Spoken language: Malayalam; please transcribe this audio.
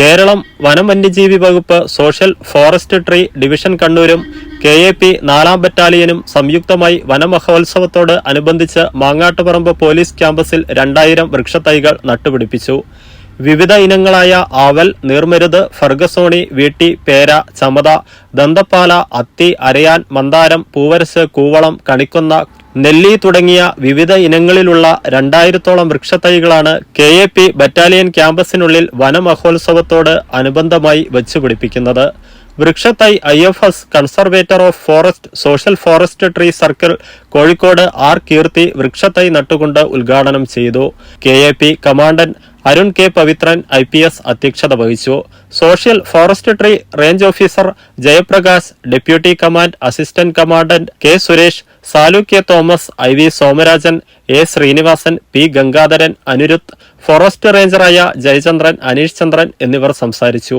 കേരളം വനം വന്യജീവി വകുപ്പ് സോഷ്യൽ ഫോറസ്റ്റ് ട്രീ ഡിവിഷൻ കണ്ണൂരും കെ എ പി നാലാം ബറ്റാലിയനും സംയുക്തമായി വനമഹോത്സവത്തോട് അനുബന്ധിച്ച് മാങ്ങാട്ടുപറമ്പ് പോലീസ് ക്യാമ്പസിൽ രണ്ടായിരം വൃക്ഷത്തൈകൾ നട്ടുപിടിപ്പിച്ചു. വിവിധ ഇനങ്ങളായ ആവൽ നീർമരുത് ഫർഗസോണി വീട്ടി പേര ചമത ദന്തപ്പാല അത്തി അരയാൻ മന്ദാരം പൂവരസ് കൂവളം കണിക്കൊന്ന നെല്ലി തുടങ്ങിയ വിവിധ ഇനങ്ങളിലുള്ള രണ്ടായിരത്തോളം വൃക്ഷത്തൈകളാണ് കെ എ പി ബറ്റാലിയൻ ക്യാമ്പസിനുള്ളിൽ വനമഹോത്സവത്തോട് അനുബന്ധമായി വച്ചുപിടിപ്പിക്കുന്നത് വൃക്ഷത്തൈ I F S conservator of forest social forestry circle Kozhikode R Keerthi വൃക്ഷത്തൈ നട്ടുകൊണ്ട് ഉദ്ഘാടനം ചെയ്തു. K A P commandant Arun K Pavithran I P S അധ്യക്ഷത വഹിച്ചു. Social forestry range officer Jayaprakash deputy command assistant commandant K Suresh Salu K Thomas I V Somarajan A Sreenivasan P Gangadharan Anirudh forest റേഞ്ചറായ Jayachandran Aneesh ചന്ദ്രൻ എന്നിവർ സംസാരിച്ചു.